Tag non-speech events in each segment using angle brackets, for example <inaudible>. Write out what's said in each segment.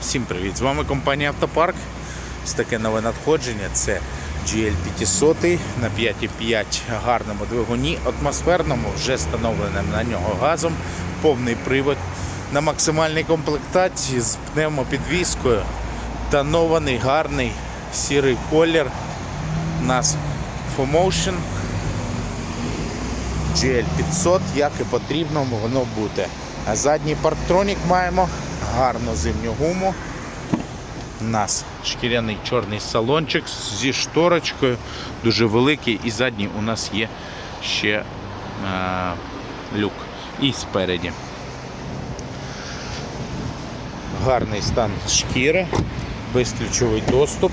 Всім привіт! З вами компанія Автопарк. Ось таке нове надходження. Це GL 500 на 5,5 гарному двигуні, атмосферному, вже встановленим на нього газом, повний привод на максимальній комплектації з пневмопідвіскою. Тонований, гарний сірий колір. У нас FOMotion GL 500, як і потрібно воно бути. А задній парктронік маємо, гарну зимню гуму. У нас шкіряний чорний салончик зі шторочкою, дуже великий. І задній у нас є ще е, люк. І спереді. Гарний стан шкіри, безключовий доступ,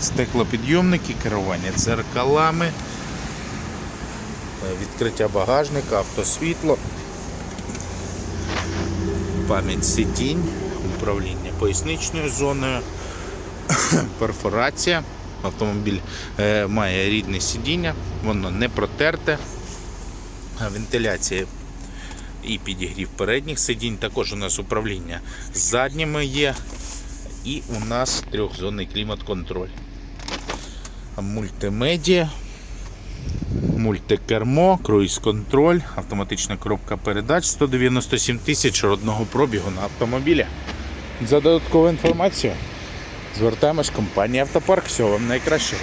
стеклопідйомники, керування дзеркалами, е, відкриття багажника, автосвітло, пам'ять сидінь, управління поясничною зоною, <coughs> перфорація. Автомобіль е, має рідне сидіння, воно не протерте. Вентиляція і підігрів передніх сидінь. Також у нас управління задніми є. І у нас трьохзонний клімат-контроль. Мультимедіа, мультикермо, круїз-контроль, автоматична коробка передач 197 тисяч родного пробігу на автомобілі. За додаткову інформацію звертаємось в компанію Автопарк. Всього вам найкращого.